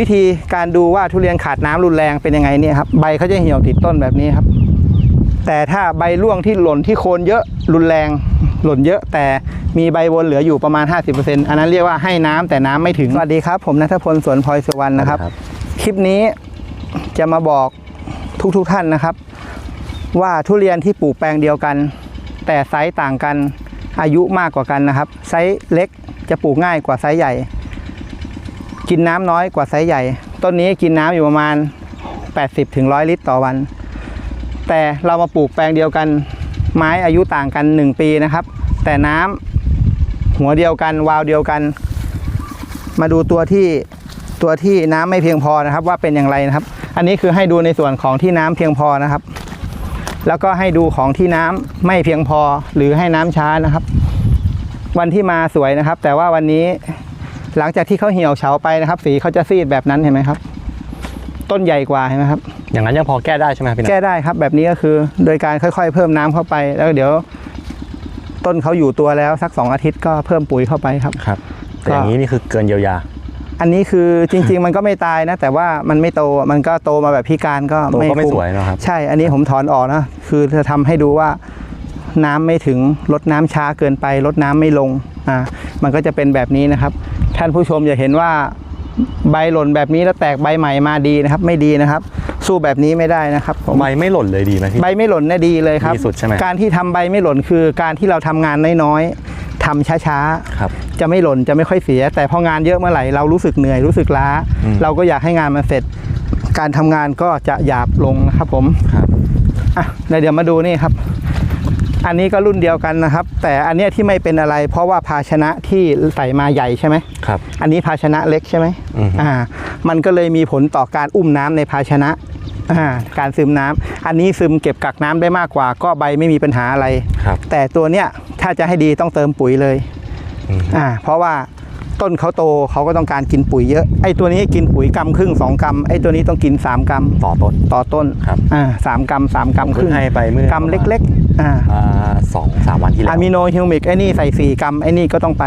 วิธีการดูว่าทุเรียนขาดน้ำรุนแรงเป็นยังไงเนี่ยครับใบเขาจะเหี่ยวติดต้นแบบนี้ครับ แต่ถ้าใบร่วงที่หล่นที่โคนเยอะรุนแรงหล่นเยอะ แต่มีใบวนเหลืออยู่ประมาณ 50%อันนั้นเรียกว่าให้น้ำแต่น้ำไม่ถึง สวัสดีครับ ผมนัทพลสวนพลอยสุวรรณนะครับ คลิปนี้จะมาบอกทุกๆทท่านนะครับ ว่าทุเรียนที่ปลูกแปลงเดียวกัน แต่ไซส์ต่างกันอายุมากกว่ากันนะครับ ไซส์เล็กจะปลูกง่ายกว่าไซส์ใหญ่ กินน้ำน้อยกว่าไซส์ใหญ่ ต้นนี้กินน้ำอยู่ประมาณ 80ถึง100ลิตรต่อวัน แต่เรามาปลูกแปลงเดียวกัน ไม้อายุต่างกัน 1 ปีนะครับ แต่น้ำหัวเดียวกันวาล์วเดียวกัน มาดูตัวที่ตัวที่น้ำไม่เพียงพอนะครับ ว่าเป็นอย่างไรนะครับ อันนี้คือให้ดูในส่วนของที่น้ำเพียงพอนะครับ แล้วก็ให้ดูของที่น้ำไม่เพียงพอหรือให้น้ำช้านะครับ วันที่มาสวยนะครับ แต่ว่าวันนี้ หลังจากที่เขาเหี่ยวเฉาไปนะครับ สีเขาจะซีดแบบนั้นเห็นไหมครับ ต้นใหญ่กว่าเห็นไหมครับ อย่างนั้นยังพอแก้ได้ใช่ไหมครับพี่นัทแก้ได้ครับ แบบนี้ก็คือ โดยการค่อยๆ เพิ่มน้ำเข้าไป แล้วเดี๋ยวต้นเขาอยู่ตัวแล้วสักสองอาทิตย์ก็เพิ่มปุ๋ยเข้าไปครับ ครับแต่อย่างนี้นี่คือเกินเยียวยา อันนี้คือจริง ๆ มันก็ไม่ตายนะ แต่ว่ามันไม่โตมันก็โตมาแบบพิการก็ตัวก็ไม่คุ้สวยเนอะครับ ใช่ อันนี้ผมถอนออกนะคือจะทำให้ดูว่าน้ำไม่ถึงลดน้ำช้าเกินไปลดน้ำไม่ลงอ่ามันก็จะเป็นแบบนี้นะครับ ท่านผู้ชมอย่าเห็นว่าใบหล่นแบบนี้แล้วแตกใบใหม่มาดีนะครับ ไม่ดีนะครับ สู้แบบนี้ไม่ได้นะครับผมใบไม่หล่นเลยดีไหมพี่ใบไม่หล่นเนี่ยดีเลยครับดีสุดใช่ไหมการที่ทำใบไม่หล่นคือการที่เราทำงานน้อยๆทำช้าครับๆจะไม่หล่นจะไม่ค่อยเสีย แต่พองานเยอะเมื่อไหร่เรารู้สึกเหนื่อยรู้สึกล้าอืมเราก็อยากให้งานมันเสร็จ การทำงานก็จะหยาบลงนะครับผมครับอะแล้วเดี๋ยวมาดูนี่ครับ อันนี้ก็รุ่นเดียวกันนะครับ แต่อันเนี้ยที่ไม่เป็นอะไร เพราะว่าภาชนะที่ใส่มาใหญ่ใช่ไหมครับ อันนี้ภาชนะเล็กใช่ไหมอือฮึอ่า มันก็เลยมีผลต่อการอุ้มน้ำในภาชนะอ่าการซึมน้ำอันนี้ซึมเก็บกักน้ำได้มากกว่า ก็ใบไม่มีปัญหาอะไรครับแต่ตัวเนี้ยถ้าจะให้ดีต้องเติมปุ๋ยเลยอืมอ่าเพราะว่า ต้นเขาโตเขาก็ต้องการกินปุ๋ยเยอะไอ้ตัวนี้กินปุ๋ยกำครึ่งสองกำไอ้ตัวนี้ต้องกินสามกำต่อต้นต่อต้นครับอ่าสามกำสามกำคเพิ่รึ่งงให้ไปเมื่อกำเล็กๆอ่าๆอ่าสองสามวันที่แล้วอะมิโนฮิวมิกไอ้นี่ใส่สี่กรัมไอ้นี่ก็ต้องไป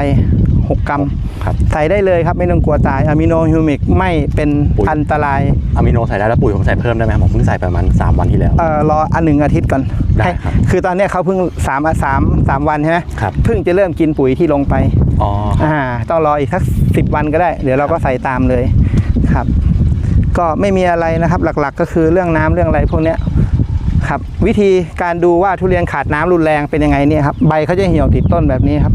หกกรัมครับใส่ได้เลยครับไม่ต้องกลัวตายอะมิโนฮิวมิกไม่เป็นปุ๋ยอันตรายอะมิโนใส่ได้แล้วปุ๋ยผมใส่เพิ่มได้ไหมครับผมเพิ่งใส่ไปประมาณสามวันที่แล้วเอ่อรออันหนึ่งอาทิตย์ก่อนได้ให้ครับคือตอนเนี้ยเขาเพิ่งสามสามสามวันใช่ไหมครับเพิ่งจะเริ่มกินปุ๋ยที่ลงไป อ๋ออ่าต้องรออีกสักสิบวันก็ได้ เดี๋ยวเราก็ใส่ตามเลยครับ ก็ไม่มีอะไรนะครับ หลักๆ ก็คือเรื่องน้ำเรื่องอะไรพวกเนี้ยครับ วิธีการดูว่าทุเรียนขาดน้ำรุนแรงเป็นยังไงเนี่ยครับใบเขาจะเหี่ยวติดต้นแบบนี้ครับ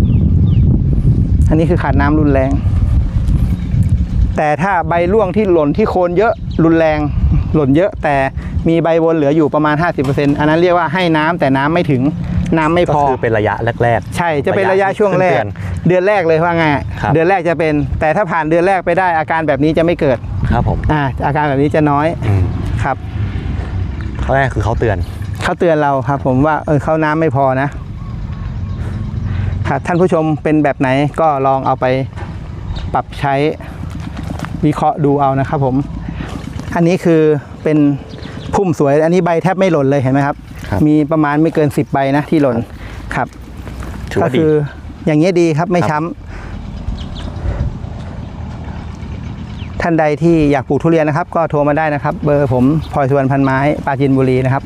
อันนี้คือขาดน้ำรุนแรง แต่ถ้าใบร่วงที่หล่นที่โคนเยอะรุนแรง หล่นเยอะ แต่มีใบวนเหลืออยู่ประมาณ 50%อันนั้นเรียกว่าให้น้ำแต่น้ำไม่ถึง น้ำไม่ก็พอ คือเป็นระยะแรกใช่จะเป็นระยะช่วงแรกเดือน เดือนแรกเลยว่าไงครับ เดือนแรกจะเป็น แต่ถ้าผ่านเดือนแรกไปได้อาการแบบนี้จะไม่เกิดครับผมอ่าอาการแบบนี้จะน้อยอืมครับข้อแรกคือเขาเตือน เขาเตือนเราครับ ผมว่าเออเขาน้ำไม่พอนะครับท่านผู้ชมเป็นแบบไหนก็ลองเอาไปปรับใช้วิเคราะห์ดูเอานะครับ ผม อันนี้คือเป็นพุ่มสวย อันนี้ใบแทบไม่หล่นเลยเห็นไหมครับครับ มีประมาณไม่เกิน 10ใบนะที่หล่นครับถือก็ว่าดีคืออย่างเงี้ยดีครับไม่ครับช้ำท่านใดที่อยากปลูกทุเรียนนะครับ ก็โทรมาได้นะครับ เบอร์ผมพลอยสุวรรณพันไม้ปราจีนบุรีนะครับ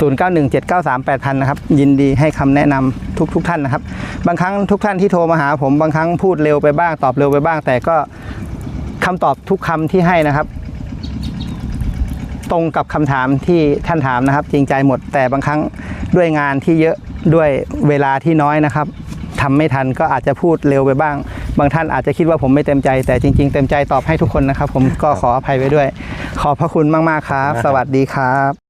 0917938000นะครับยินดีให้คำแนะนำทุกทุกท่านนะครับ บางครั้งทุกท่านที่โทรมาหาผมบางครั้งพูดเร็วไปบ้างตอบเร็วไปบ้าง แต่ก็คำตอบทุกคำที่ให้นะครับ ตรงกับคำถามที่ท่านถามนะครับ จริงใจหมดแต่บางครั้งด้วยงานที่เยอะด้วยเวลาที่น้อยนะครับทำไม่ทันก็อาจจะพูดเร็วไปบ้าง บางท่านอาจจะคิดว่าผมไม่เต็มใจ แต่จริง ๆ เต็มใจตอบให้ทุกคนนะครับ ผมก็ขออภัยไว้ด้วย ขอบพระคุณมากๆครับ สวัสดีครับ